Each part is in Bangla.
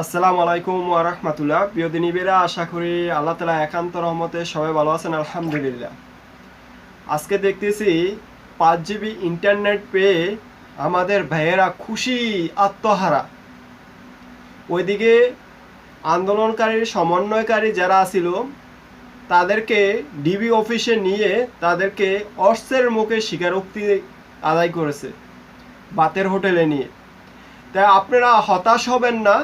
আসসালামু আলাইকুম ওরহমতুল্লাহ প্রিয় দিনীবেরা, আশা করি আল্লাহ তালা একান্ত রহমতে সবাই ভালো আছেন, আলহামদুলিল্লাহ। আজকে দেখতেছি পাঁচ জিবি ইন্টারনেট পেয়ে আমাদের ভাইয়েরা খুশি, আত্মহারা। ওইদিকে আন্দোলনকারী, সমন্বয়কারী যারা ছিল তাদেরকে ডিবি অফিসে নিয়ে তাদেরকে অর্থের মুখে স্বীকারোক্তি আদায় করেছে, বাতের হোটেলে নিয়ে। তাই আপনারা হতাশ হবেন না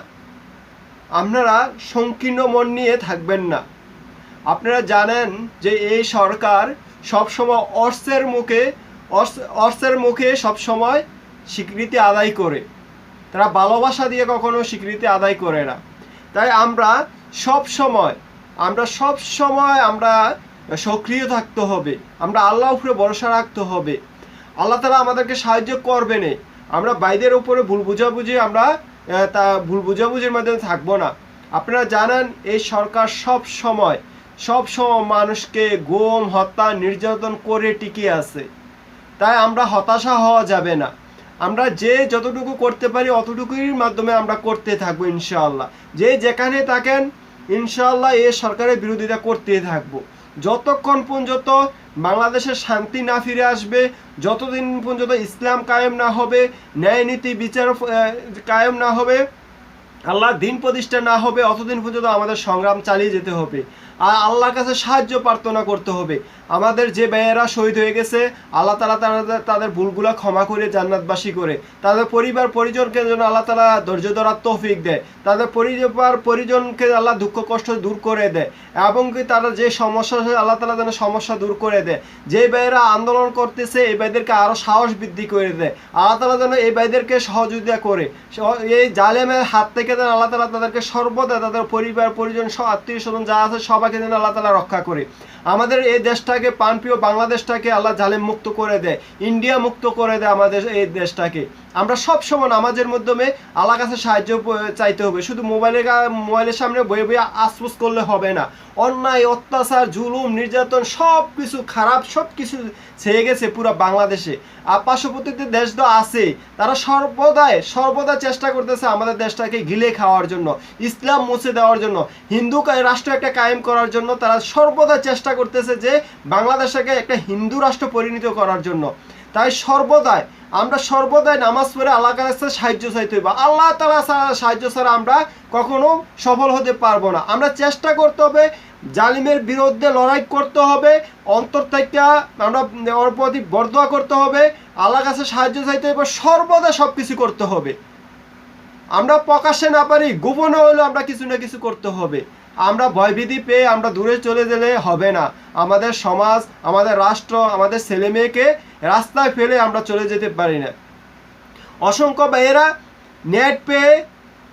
আপনারা সংকীর্ণ মন নিয়ে থাকবেন না। আপনারা জানেন যে এই সরকার সবসময় অর্থের মুখে, অর্থ- অর্থের মুখে সবসময় স্বীকৃতি আদায় করে। তারা ভালোবাসা দিয়ে কখনো স্বীকৃতি আদায় করে না। তাই আমরা সব সময় আমরা সব সময় আমরা সক্রিয় থাকতে হবে। আমরা আল্লাহ উপরে ভরসা রাখতে হবে। আল্লাহ তালা আমাদেরকে সাহায্য করবেনে আমরা বাইদের উপরে ভুল বুঝাবুঝি আমরা তা ভুল বুঝাবুঝির মাধ্যমে থাকব না। আপনারা জানেন, এই সরকার সব সময় সব সময় মানুষকে গোম, হত্যা, নির্যাতন করে টিকে আছে। তাই আমরা হতাশা হওয়া যাবে না। আমরা যে যতটুকু করতে পারি অতটুকুর মাধ্যমে আমরা করতে থাকব, ইনশাআল্লাহ। যে যেখানে থাকেন, ইনশাআল্লাহ এই সরকারের বিরোধিতা করতে থাকব। যতক্ষণ পর্যন্ত বাংলাদেশের শান্তি না ফিরে আসবে, যতদিন পর্যন্ত ইসলাম কায়েম না হবে, ন্যায় নীতি বিচার কায়েম না হবে আল্লাহ দিন প্রতিষ্ঠা না হবে, অতদিন পর্যন্ত আমাদের সংগ্রাম চালিয়ে যেতে হবে। আর আল্লাহর কাছে সাহায্য প্রার্থনা করতে হবে। আমাদের যে ব্যয়েরা শহীদ হয়ে গেছে, আল্লাহ তালা তাদের তাদের ভুলগুলো ক্ষমা করে জান্নাতবাসী করে। তাদের পরিবার পরিজনকে যেন আল্লাহ তালা ধৈর্য ধরার তৌফিক দেয়। তাদের পরিবার পরিজনকে আল্লাহ দুঃখ কষ্ট দূর করে দেয়। এবং কি তারা যে সমস্যা আল্লাহ তালা যেন সমস্যা দূর করে দেয়। যে ব্যয়েরা আন্দোলন করতেছে, এই ব্যয়দেরকে আরও সাহস বৃদ্ধি করে দেয়। আল্লাহ তালা যেন এই ব্যয়দেরকে সহযোগিতা করে। এই জালেমের হাত থেকে যেন আল্লাহ তালা তাদেরকে সর্বদা তাদের পরিবার, পরিজন আত্মীয় স্বজন যা আছে সবাইকে যেন আল্লাহ তালা রক্ষা করে। আমাদের এই দেশটাকে, পানপ্রিয় বাংলাদেশটাকে আল্লাহ জালেম মুক্ত করে দেয়, ইন্ডিয়া মুক্ত করে দেয় আমাদের এই দেশটাকে। আমরা সব সময় নামাজের মাধ্যমে আল্লাহর কাছে সাহায্য চাইতে হবে। শুধু মোবাইলের মোবাইলের সামনে বয়ে বয়ে আশপুস করলে হবে না। অন্যায়, অত্যাচার, জুলুম, নির্যাতন সব কিছু খারাপ সব কিছু ছেয়ে গেছে পুরো বাংলাদেশে। আর পার্শ্ববর্তী দেশ তো আছে। তারা সর্বদাই, সর্বদা চেষ্টা করতেছে আমাদের দেশটাকে গিলে খাওয়ার জন্য, ইসলাম মুছে দেওয়ার জন্য, হিন্দু রাষ্ট্র একটা কায়েম করার জন্য তারা সর্বদা চেষ্টা করতেছে যে বাংলাদেশটাকে একটা হিন্দু রাষ্ট্র পরিণত করার জন্য। তাই সর্বদাই, আমরা সর্বদাই নামাজ পড়ে আল্লাহ কাছে সাহায্য চাইতে হবে আল্লাহ তালা সাহায্য ছাড়া আমরা কখনো সফল হতে পারব না। আমরা চেষ্টা করতে হবে, জালিমের বিরুদ্ধে লড়াই করতে হবে, অন্তর থেকে আমরা ওর প্রতি বরদোয়া করতে হবে আল্লাহ কাছে সাহায্য চাইতে হবে সর্বদা সব কিছু করতে হবে। আমরা প্রকাশ্যে না পারি, গোপনে হলেও আমরা কিছু না কিছু করতে হবে। আমরা ভয়ভীতি পেয়ে আমরা দূরে চলে গেলে হবে না। আমাদের সমাজ, আমাদের রাষ্ট্র, আমাদের ছেলে মেয়েকে রাস্তায় ফেলে আমরা চলে যেতে পারি না। অসংখ্য ভাইয়েরা নেট পেয়ে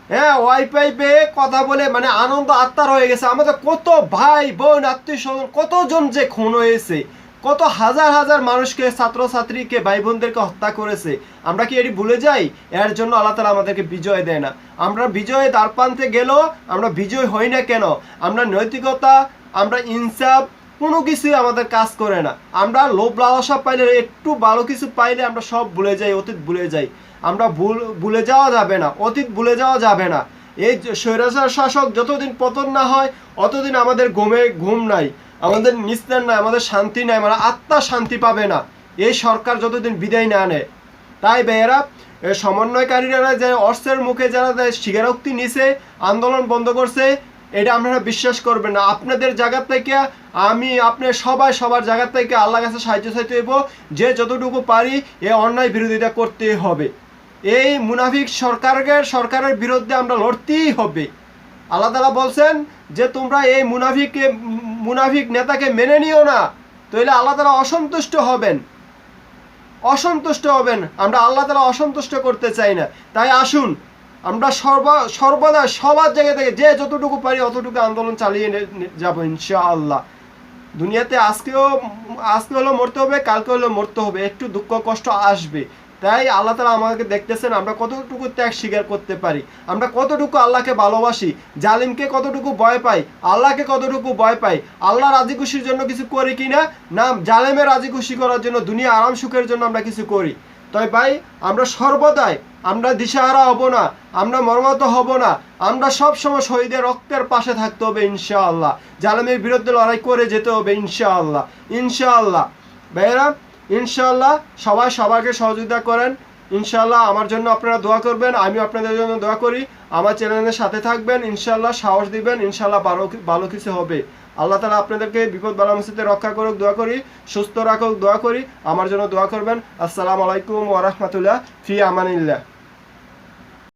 হ্যাঁ ওয়াইফাই পেয়ে কথা বলে মানে আনন্দ আত্মার হয়ে গেছে। আমাদের কত ভাই, বোন, আত্মীয় স্বজন, কতজন যে খুন হয়েছে, কত হাজার হাজার মানুষকে, ছাত্রছাত্রীকে, ভাই বোনদেরকে হত্যা করেছে। আমরা কি এটি ভুলে যাই? এর জন্য আল্লাহ তালা আমাদেরকে বিজয় দেয় না। আমরা বিজয়ে দ্বার প্রান্তে গেলেও আমরা বিজয় হই না কেন? আমরা নৈতিকতা, আমরা ইনসাফ কোনো কিছুই আমাদের কাজ করে না। আমরা লোভ লালসা পাইলে একটু ভালো কিছু পাইলে আমরা সব ভুলে যাই, অতীত ভুলে যাই। আমরা ভুল, ভুলে যাওয়া যাবে না, অতীত ভুলে যাওয়া যাবে না। এই স্বৈরাচার শাসক যতদিন পতন না হয়, অতদিন আমাদের ঘুমে ঘুম নাই, আমাদের নিস্তার নাই, আমাদের শান্তি নাই মানে আত্মা শান্তি পাবে না। এই সরকার যতদিন বিদায় না নেয়। তাই বেয়েরা সমন্বয়কারীরা যে অস্ত্রের মুখে যারা যে স্বীকারোক্তি নিছে, আন্দোলন বন্ধ করছে এটা আপনারা বিশ্বাস করবেন না। আপনাদের জায়গা থেকে আমি, আপনি সবাই সবার জায়গা থেকে আল্লাহ কাছে সাহায্য চাইতে হইব। যে যতটুকু পারি এ অন্যায় বিরোধিতা করতে হবে। এই মুনাফিক সরকারের সরকারের বিরুদ্ধে আমরা লড়তেই হবে। আল্লাহ তালা বলছেন যে, তোমরা এই মুনাফিককে, মুনাফিক নেতাকে মেনে নিও না। তাহলে আল্লাহ তালা অসন্তুষ্ট হবেন। অসন্তুষ্ট হবেন। আমরা আল্লাহ তালা অসন্তুষ্ট করতে চাই না। তাই আসুন আমরা সর্ব, সর্বদা সবার জায়গা থেকে যে যতটুকু পারি অতটুকু আন্দোলন চালিয়ে যাব ইনশাআল্লাহ। দুনিয়াতে আজকেও, আজকে হলেও মরতে হবে, কালকে হলেও মরতে হবে, একটু দুঃখ, কষ্ট আসবে। তাই আল্লাহ তালা আমাকে দেখতেছেন, আমরা কতটুকু ত্যাগ স্বীকার করতে পারি। আমরা কতটুকু আল্লাহকে ভালোবাসি, জালিমকে কতটুকু ভয় পাই, আল্লাহকে কতটুকু ভয় পাই, আল্লাহ রাজি খুশির জন্য কিছু করি কি না না জালেমের রাজি খুশি করার জন্য, দুনিয়া আরাম সুখের জন্য আমরা কিছু করি। তাই ভাই, আমরা সর্বদাই, আমরা দিশাহারা হব না, আমরা মর্মাহত হব না, আমরা সব সময় শহীদের রক্তের পাশে থাকতে হবে ইনশাআল্লাহ। জালামের বিরুদ্ধে লড়াই করে যেতে হবে ইনশাআল্লাহ ইনশাআল্লাহ। ভাইয়েরা, ইনশাআল্লাহ সবাই সবাইকে সহযোগিতা করেন ইনশাআল্লাহ আমার জন্য আপনারা দোয়া করবেন আমি আপনাদের জন্য দোয়া করি। আমার চ্যানেলের সাথে থাকবেন ইনশাল্লাহ সাহস দিবেন ইনশাল্লাহ ভালো ভালো কিছু হবে। আল্লাহ তালা আপনাদেরকে বিপদ বালা রক্ষা করুক, দোয়া করি, সুস্থ রাখুক, দোয়া করি। আমার জন্য দোয়া করবেন। আসসালামু আলাইকুম ওরহমতুল্লাহ ফি আমানিল্লাহ।